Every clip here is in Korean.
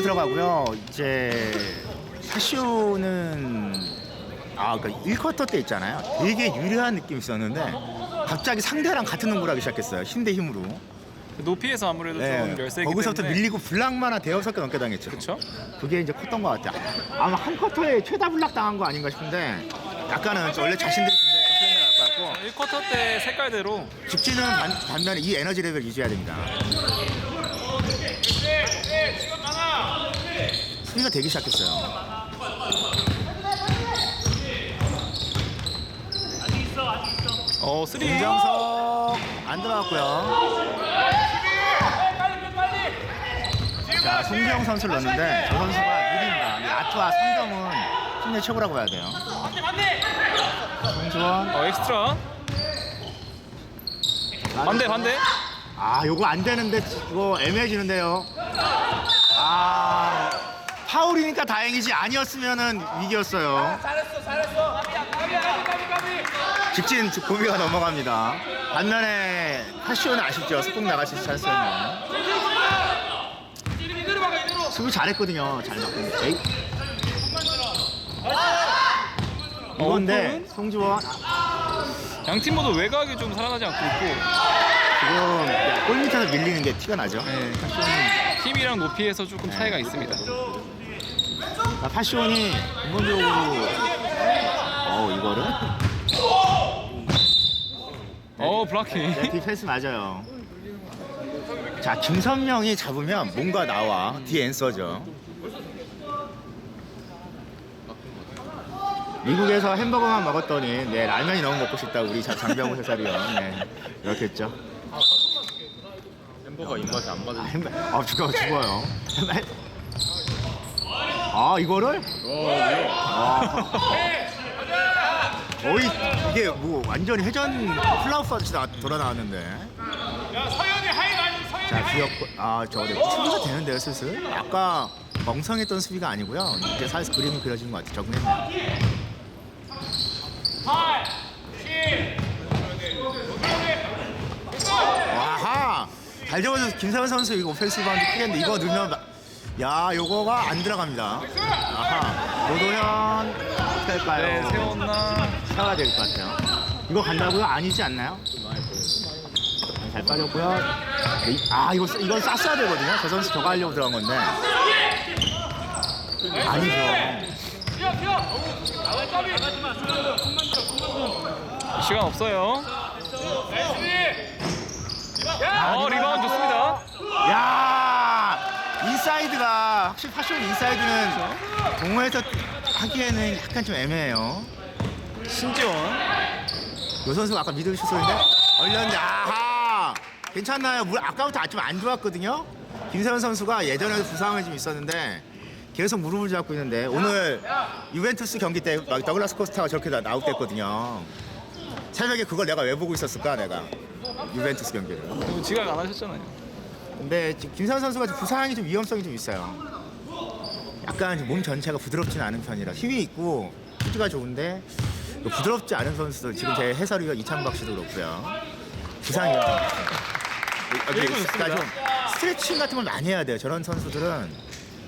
쿼터 들어가고요. 이제 파쇼는 아, 그러니까 1쿼터 때 있잖아요. 되게 유리한 느낌이 있었는데 갑자기 상대랑 같은 농구를 하기 시작했어요. 힘대 힘으로. 높이에서 아무래도 좀 네. 열세기 거기서부터 때문에 밀리고 블락만 한 대여섯 개 넘게 당했죠. 그렇죠. 그게 이제 컸던 것 같아요. 아마 한 쿼터에 최다 블락 당한 거 아닌가 싶은데 약간은 원래 자신들이 플랜이 나을 것 같고 1쿼터 때 색깔대로 직진은 반, 반면에 이 에너지 레벨 유지해야 됩니다. 수비가 되기 시작했어요. 어 쓰리 김정석 안 들어갔고요. 자, 송지영 선수를 넣었는데 저 선수가 느립니다. 근데 아트와 3점은 팀내 최고라고 봐야 돼요. 송지원 어 엑스트라 반대 반대 아, 요거 안 되는데 이거 애매해지는데요. 아, 파울이니까 다행이지 아니었으면은 위기였어요. 잘했어 잘했어 가비 가비 가비 가비 직진 고비가 넘어갑니다. 반면에 파시오는 아쉽죠. 속공 나갈 수 있을 찬스였네요. 이대로 막아 이대로 수비 잘했거든요. 잘 맞고. 에이. 어, 이건데 송지원 양팀 모두 외곽이 좀 살아나지 않고 있고 지금 골 밑에서 밀리는 게 티가 나죠. 네. 힘이랑 높이에서 조금 차이가 있습니다. 아, 파시온이 근본적으로 어 이거를 어 블락킹 네, 디펜스 맞아요. 자 김선명이 잡으면 뭔가 나와 디앤서죠. 미국에서 햄버거만 먹었더니 네 라면이 너무 먹고 싶다 우리 자- 장병호 해설위원 네 이렇게 했죠. 햄버거 입맛에 안. 아, 햄버 아 죽어 죽어요. 아 이거를 아. 거의 이게 뭐 완전히 회전 플라워 파듯이 나- 돌아 나왔는데. 야 서현이 하이 많이 서현이 자 비었고 아저 네, 수비가 되는데요 슬슬. 아까 멍성했던 수비가 아니고요. 이제 사실 그림이 그려지는 것 같아요. 적응했네요. 8 7 와하 잘 잡아줘서 김세현 선수 이거 오펜스 바운드 크겠는데 이거 넣으면 마- 야 요거가 안 들어갑니다. 아하 노도현 어떻게 할까요? 네 세웠나 사야 될것 같아요. 이거 간다고요? 아니지 않나요? 잘 빠졌고요. 네, 이- 아 이거 쓰- 이건 쌌어야 되거든요. 저 선수 저거 하려고 들어간 건데 아니죠. 시간 없어요. 야어 리바운드 좋습니다. 야 인사이드가 확실히 파션 인사이드는 동호에서 하기에는 약간 좀 애매해요. 신지원 요 선수가 아까 미들 슛을인데 얼렸는데 아하 괜찮나요? 물 아까부터 좀 안 좋았거든요. 김세현 선수가 예전에도 부상이 좀 있었는데 계속 무릎을 잡고 있는데 오늘 유벤투스 경기 때 막 더글라스 코스타가 저렇게 나- 아웃됐거든요. 새벽에 그걸 내가 왜 보고 있었을까 내가 유벤투스 경기를. 지각 안 하셨잖아요. 근데 지금 김세현 선수가 좀 부상이 좀 위험성이 좀 있어요. 약간 좀몸 전체가 부드럽지는 않은 편이라 힘이 있고 투지가 좋은데 또 부드럽지 않은 선수들 지금 제 해설위원 이창박 씨도 그렇고요. 부상이 좀 있어요. 여기 일본 좋습니다. 그러니까 좀 스트레칭 같은 걸 많이 해야 돼요. 저런 선수들은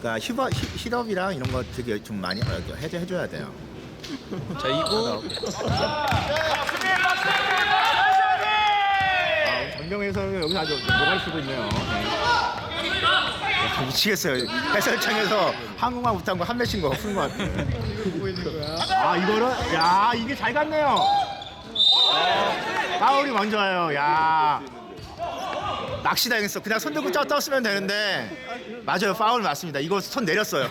그러니까 힙업, 힙- 힙업이랑 이런 거 되게 좀 많이 해줘, 해줘야 돼요. 자 2구 아, 전경에서 여기서 아주 노갈 쓰고 있네요. 네. 야, 미치겠어요. 해설창에서 한국말 못한 거 한 매씩 거 푸는 것 같아요. 아 이거를 야 이게 잘 갔네요. 파울이 먼저 와요. 야 낚시 당했어. 그냥 손 들고 쪄 떴으면 되는데 맞아요. 파울 맞습니다. 이거 손 내렸어요.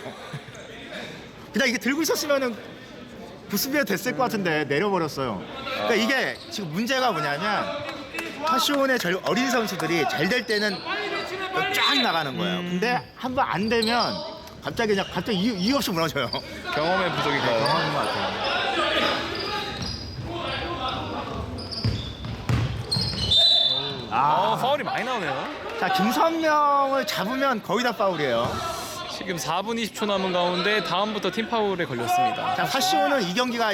그냥 이게 들고 있었으면은 부스비가 됐을 것 같은데 내려버렸어요. 그러니까 이게 지금 문제가 뭐냐면 파시온의 절- 어린 선수들이 잘 될 때는 쫙 나가는 거예요. 근데 한 번 안 되면 갑자기 그냥 갑자기 이유, 이유 없이 무너져요. 경험의 부족인가요? 경험인 것 같아요. 어 아, 파울이 많이 나오네요. 자 김선명을 잡으면 거의 다 파울이에요. 지금 4분 20초 남은 가운데 다음부터 팀 파울에 걸렸습니다. 자, 파쇼는 이 경기가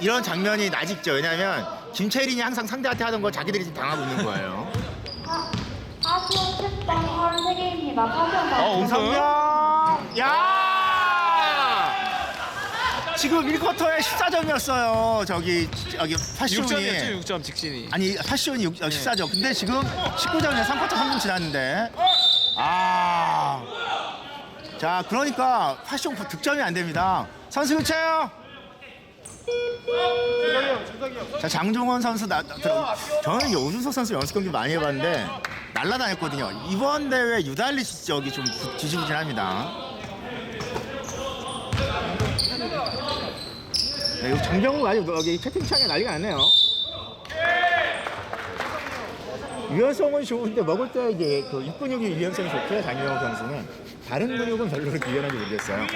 이런 장면이 나직죠. 왜냐하면 김채린이 항상 상대한테 하던 걸 자기들이 지금 당하고 있는 거예요. 아, 어, 음성. 야! 지금 1쿼터에 14점이었어요. 저기 저기 파쇼니. 6점이었죠, 6점 직진이. 아니 파쇼니 6, 14점. 근데 지금 19점이야. 3쿼터 3분 지났는데. 아. 자, 그러니까 파시온 득점이 안 됩니다. 선수 교체요. 자, 장종원 선수 나, 들어, 저는 오준석 선수 연습 경기 많이 해봤는데 날라다녔거든요. 이번 대회 유달리 저기 좀 부- 지지부진합니다. 네, 여기 정경우 아주 여기 채팅창에 난리가 났네요. 유연성은 좋은데 먹을 때 이제 그 입근육이 유연성이 좋고요. 장경우 선수는 다른 근육은 별로 그렇게 유연한지 모르겠어요.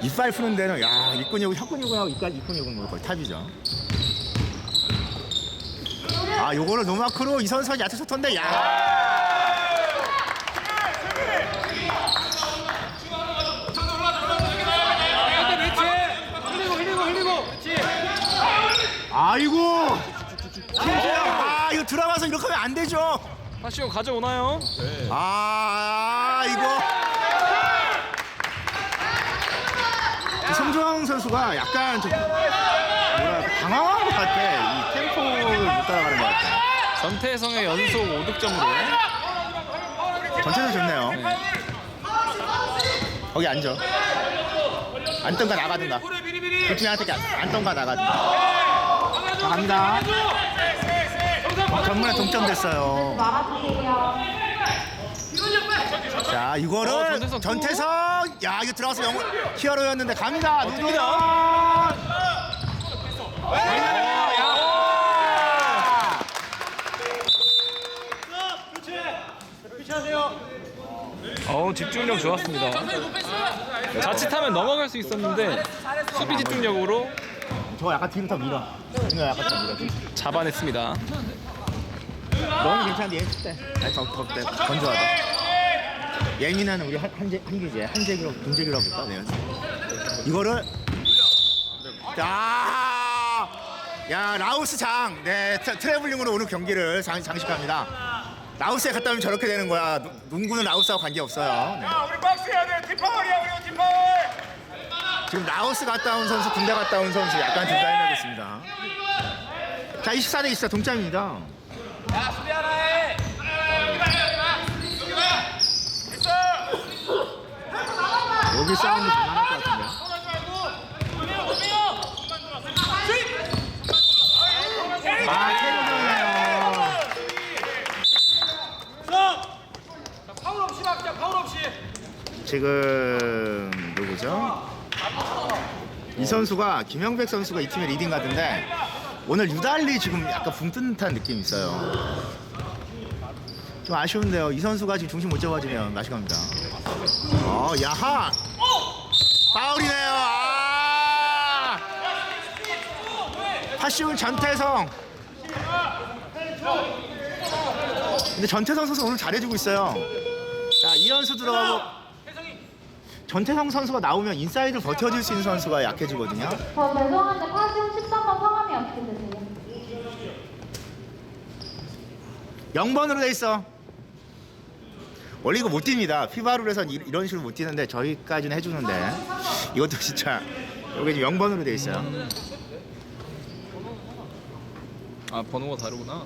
이빨 푸는 데는 야 입근육, 혀 근육하고 이빨 입근육은 뭐 거의 탑이죠. 아 요거를 노마크로 이 선수가 야채 쳤던데 야. 아이고. 아 이거 들어가서 이렇게 하면 안 되죠. 파시오 가져오나요? 아 이거 성조영 선수가 약간 좀 뭐랄까 당황한 것 같아 이 템포를 못 따라가는 것 같아 전태성의 연속 5득점으로. 전체적으로 좋네요. 거기 앉아. 앉던가 나가든가. 둘 중에 하나 앉던가 나가든가. 자 갑니다. 전문에 동점됐어요. 자 이거를 어? 전태성 야 이거 들어가서 영히어로였는데 갑니다 누구냐 어우 집중력 좋았습니다. 자칫하면 넘어갈 수 있었는데 수비 집중력으로 저 약간 뒤로 더 밀어 이거 약간 더 밀어 잡아냈습니다. 너무 괜찮은데 얘 때. 아니 더더 때. 건조하다 예민한 우리 한, 한재, 한기재 한재기로 동재기로 볼까 네. 이거를 야, 야 라오스 장, 네 트- 트래블링으로 오늘 경기를 장, 장식합니다. 라오스에 갔다 오면 저렇게 되는 거야. 농- 농구는 라오스하고 관계 없어요. 네. 야 우리 박스 해야 돼 뒷파울이야 우리 뒷파울 지금 라오스 갔다 온 선수, 군대 갔다 온 선수 약간 둘다 해내고 있습니다. 자, 24 대 24 동점입니다. 야 수비 하나 해 됐어 여기 싸움도 장난할 것 같은데. 아, 지금 누구죠? 이 선수가 김영백 선수가 이 팀의 리딩 가드인데 오늘 유달리 지금 약간 붕 뜬 듯한 느낌이 있어요. 좀 아쉬운데요. 이 선수가 지금 중심 못 잡아주면 맛이 갑니다. 어, 야하! 파울이네요. 아! 파시운 전태성. 근데 전태성 선수 오늘 잘해주고 있어요. 자, 이현수 들어가고 전태성 선수가 나오면 인사이드를 버텨줄 수 있는 선수가 약해지거든요. 저 죄송한데 파시온 13번 성함이 어떻게 되세요? 0번으로 돼 있어. 원래 이거 못 뜁니다. 피바룰에선 이- 이런 식으로 못 뛰는데 저희까지는 해주는데 이것도 진짜 여기 지금 0번으로 돼 있어요. 아 번호가 다르구나.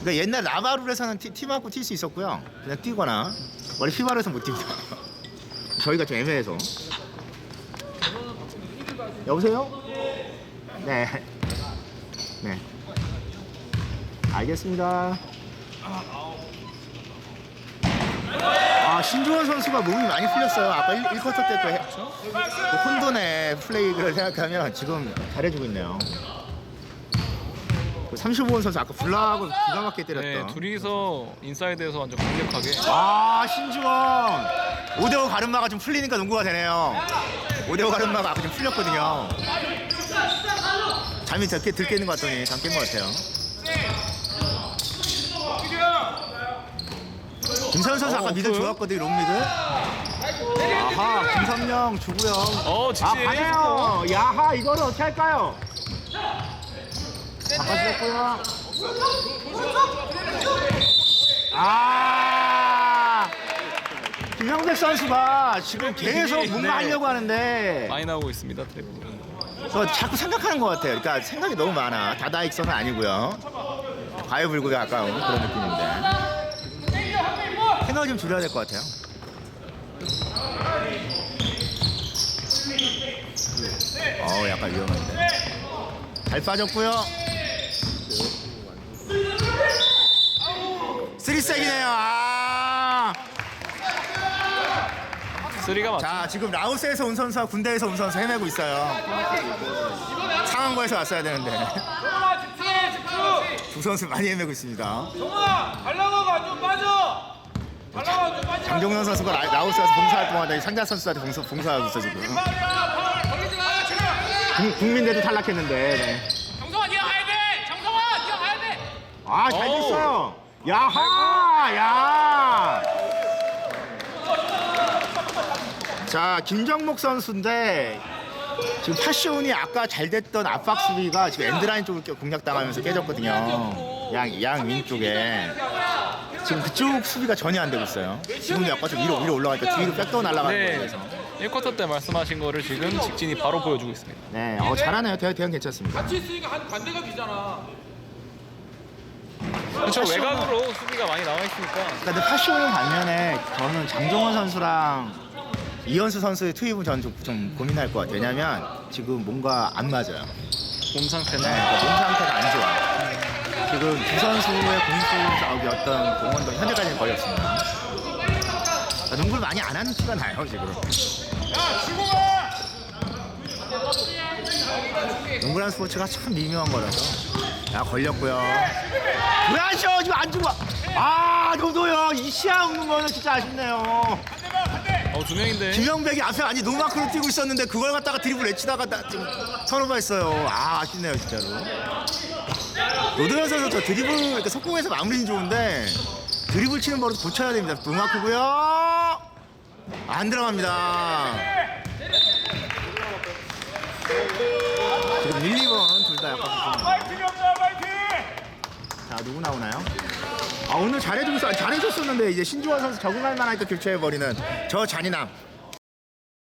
그러니까 옛날 라바룰에서는 티, 팀하고 뛸수 있었고요. 그냥 뛰거나 원래 피바룰에서 못 뜁니다. 저희가 좀 애매해서. 여보세요? 네. 네. 알겠습니다. 아 신주원 선수가 몸이 많이 풀렸어요. 아까 1, 1쿼터 때또 해, 그 혼돈의 플레이를 생각하면 지금 잘해주고 있네요. 그 35번 선수 아까 블락을 기가 막히게 네, 때렸던. 둘이서 인사이드에서 완전 강력하게. 아 신주원 5대5 가름마가 좀 풀리니까 농구가 되네요 5대5 가름마가 아까 좀 풀렸거든요 잠이 들게 들게 있는 것 같더니 잠깬것 같아요 김선 선수 아까 어, 미드 없어요? 좋았거든요 롱미드 아하 김선영 주구영 어아 직진. 가네요 야하 이거를 어떻게 할까요 바꿔주셨고요 아 김형백 선수가 지금 계속 뭔가 하려고 하는데 많이 나오고 있습니다 트래블. 저 자꾸 생각하는 것 같아요. 그러니까 생각이 너무 많아. 다다익선은 아니고요. 과유불급에 가까운 그런 생각을 좀 줄여야 될 것 같아요. 어, 약간 위험한데. 잘 빠졌고요. 쓰리색이네요. 아. 쓰리가 맞. 자, 지금 라오스에서 온 선수와 군대에서 온 선수 헤매고 있어요. 상황고에서 왔어야 되는데 두 선수 많이 헤매고 있습니다. 정훈아 발라가고 안좀 빠져 발라가고 안좀 빠져 장종현 선수가 라, 라오스 가서 봉사활동 하다 이 상자 선수한테 봉사, 봉사하고 있어 지금. 국, 국민대도 탈락했는데. 네. 정성아 니가 가야 돼 정성아 니가 가야 돼 아, 잘 오. 됐어요. 야하, 야. 자, 김정목 선수인데 지금 파시온이 아까 잘 됐던 압박 수비가 지금 엔드라인 쪽을 깨- 공략당하면서 깨졌거든요. 양, 양 윈 쪽에. 지금 그쪽 수비가 전혀 안 되고 있어요. 지금도 약간 좀 위로, 위로 올라가니까 뒤로 백도 날아가는 네. 그래서. 1쿼터 때 말씀하신 거를 지금 직진이 바로 보여주고 있습니다. 네, 어, 잘하네요. 대현, 대현 괜찮습니다. 같이 있으니까 한 반대가 비잖아 그렇죠. 외곽으로 수비가 많이 나와 있으니까 근데 파시오는 반면에 저는 장종원 선수랑 이현수 선수의 투입은 저는 좀, 좀 고민할 것 같아요. 왜냐면 지금 뭔가 안 맞아요. 몸 상태는 네, 그러니까 몸 상태가 안 좋아요. 지금 두 선수의 공수 어떤 공헌도 현재까지는 거의 없습니다. 그러니까 농구를 많이 안 하는 티가 나요, 지금. 농구라는 스포츠가 참 미묘한 거라서. 야, 걸렸고요. 왜안 쉬어? 지금 안 주고. 아, 저도요. 이 시야 없는 거는 진짜 아쉽네요. 어, 두 명인데 김영백이 앞에 아니 노마크로 뛰고 있었는데 그걸 갖다가 드리블 외치다가 나, 좀 턴오버했어요. 아 아쉽네요 진짜로. 노동현 선수 저 드리블 이렇게 속공에서 마무리는 좋은데 드리블 치는 버릇 고쳐야 됩니다. 노마크고요. 안 들어갑니다. 지금 1, 2번 둘 다 약간 좀- 파이팅이 없다 파이팅 자 누구 나오나요? 아 오늘 잘해주고 있어 잘해줬었는데 이제 신주환 선수 적응할 만하니까 교체해버리는 저 잔인함